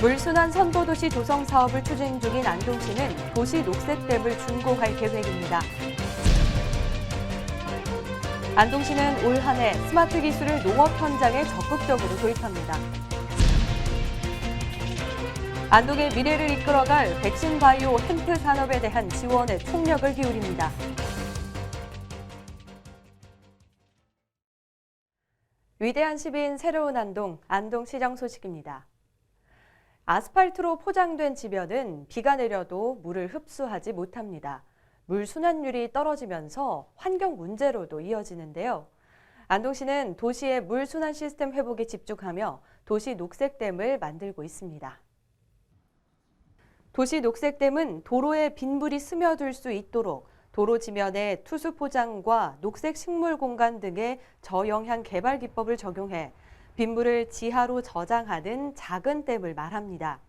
물순환 선도도시 조성 사업을 추진 중인 안동시는 도시 녹색댐을 준공할 계획입니다. 안동시는 올 한 해 스마트 기술을 농업 현장에 적극적으로 도입합니다. 안동의 미래를 이끌어갈 백신 바이오 햄프 산업에 대한 지원에 총력을 기울입니다. 위대한 시민 새로운 안동, 안동시장 소식입니다. 아스팔트로 포장된 지면은 비가 내려도 물을 흡수하지 못합니다. 물 순환율이 떨어지면서 환경 문제로도 이어지는데요. 안동시는 도시의 물 순환 시스템 회복에 집중하며 도시 녹색댐을 만들고 있습니다. 도시 녹색댐은 도로에 빗물이 스며들 수 있도록 도로 지면에 투수 포장과 녹색 식물 공간 등의 저영향 개발 기법을 적용해 빗물을 지하로 저장하는 작은 댐을 말합니다.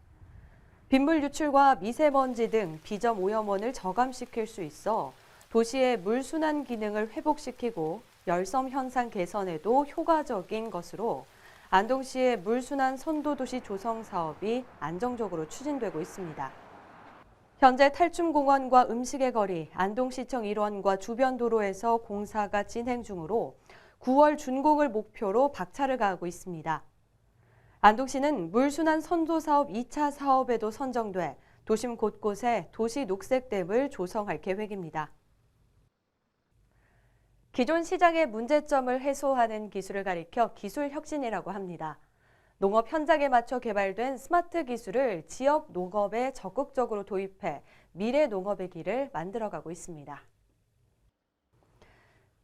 빗물 유출과 미세먼지 등 비점 오염원을 저감시킬 수 있어 도시의 물 순환 기능을 회복시키고 열섬 현상 개선에도 효과적인 것으로 안동시의 물 순환 선도 도시 조성 사업이 안정적으로 추진되고 있습니다. 현재 탈춤공원과 음식의 거리, 안동시청 일원과 주변 도로에서 공사가 진행 중으로 9월 준공을 목표로 박차를 가하고 있습니다. 안동시는 물순환 선도 사업 2차 사업에도 선정돼 도심 곳곳에 도시 녹색댐을 조성할 계획입니다. 기존 시장의 문제점을 해소하는 기술을 가리켜 기술 혁신이라고 합니다. 농업 현장에 맞춰 개발된 스마트 기술을 지역 농업에 적극적으로 도입해 미래 농업의 길을 만들어가고 있습니다.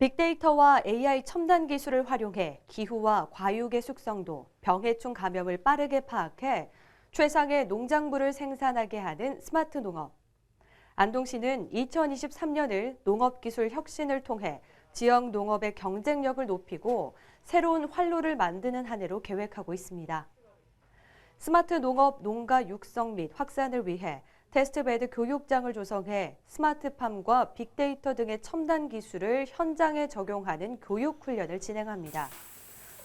빅데이터와 AI 첨단 기술을 활용해 기후와 과육의 숙성도, 병해충 감염을 빠르게 파악해 최상의 농작물을 생산하게 하는 스마트 농업. 안동시는 2023년을 농업기술 혁신을 통해 지역 농업의 경쟁력을 높이고 새로운 활로를 만드는 한 해로 계획하고 있습니다. 스마트 농업 농가 육성 및 확산을 위해 테스트베드 교육장을 조성해 스마트팜과 빅데이터 등의 첨단 기술을 현장에 적용하는 교육 훈련을 진행합니다.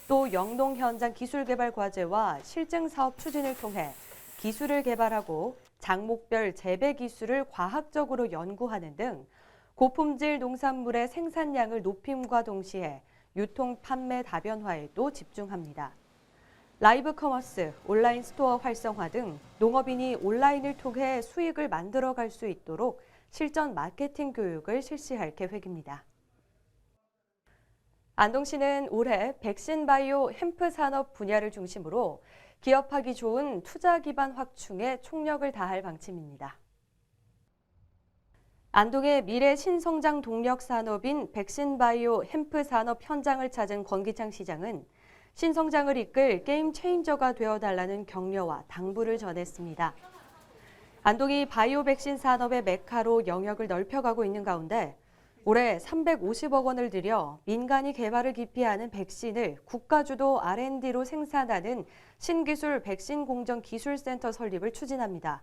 또 영농 현장 기술 개발 과제와 실증 사업 추진을 통해 기술을 개발하고 작목별 재배 기술을 과학적으로 연구하는 등 고품질 농산물의 생산량을 높임과 동시에 유통 판매 다변화에도 집중합니다. 라이브 커머스, 온라인 스토어 활성화 등 농업인이 온라인을 통해 수익을 만들어 갈 수 있도록 실전 마케팅 교육을 실시할 계획입니다. 안동시는 올해 백신 바이오 햄프 산업 분야를 중심으로 기업하기 좋은 투자 기반 확충에 총력을 다할 방침입니다. 안동의 미래 신성장 동력 산업인 백신 바이오 햄프 산업 현장을 찾은 권기창 시장은 신성장을 이끌 게임 체인저가 되어달라는 격려와 당부를 전했습니다. 안동이 바이오 백신 산업의 메카로 영역을 넓혀가고 있는 가운데 올해 350억 원을 들여 민간이 개발을 기피하는 백신을 국가주도 R&D로 생산하는 신기술 백신 공정 기술센터 설립을 추진합니다.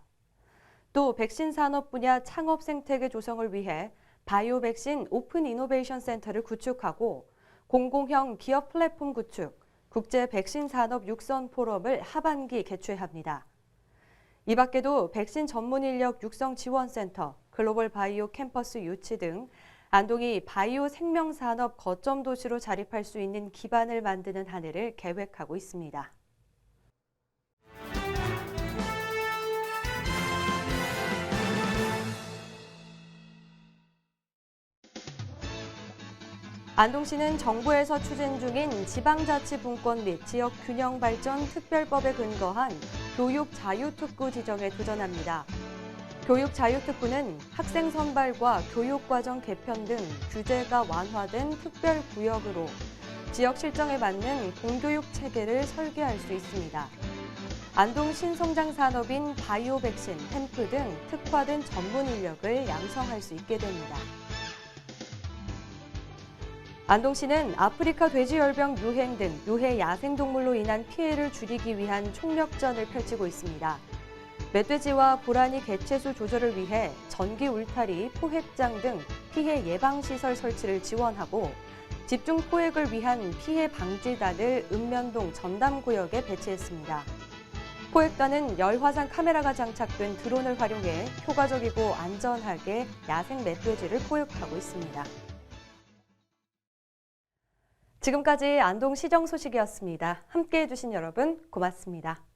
또 백신 산업 분야 창업 생태계 조성을 위해 바이오 백신 오픈 이노베이션 센터를 구축하고 공공형 기업 플랫폼 구축, 국제 백신 산업 육선 포럼을 하반기 개최합니다. 이 밖에도 백신 전문 인력 육성 지원 센터, 글로벌 바이오 캠퍼스 유치 등 안동이 바이오 생명 산업 거점 도시로 자립할 수 있는 기반을 만드는 한 해를 계획하고 있습니다. 안동시는 정부에서 추진 중인 지방자치분권 및 지역 균형 발전 특별법에 근거한 교육 자유특구 지정에 도전합니다. 교육 자유특구는 학생 선발과 교육과정 개편 등 규제가 완화된 특별 구역으로 지역 실정에 맞는 공교육 체계를 설계할 수 있습니다. 안동 신성장 산업인 바이오 백신, 햄프 등 특화된 전문 인력을 양성할 수 있게 됩니다. 안동시는 아프리카 돼지열병 유행 등 유해 야생동물로 인한 피해를 줄이기 위한 총력전을 펼치고 있습니다. 멧돼지와 고라니 개체수 조절을 위해 전기 울타리, 포획장 등 피해 예방시설 설치를 지원하고 집중 포획을 위한 피해 방지단을 읍면동 전담구역에 배치했습니다. 포획단은 열화상 카메라가 장착된 드론을 활용해 효과적이고 안전하게 야생 멧돼지를 포획하고 있습니다. 지금까지 안동 시정 소식이었습니다. 함께 해 주신 여러분 고맙습니다.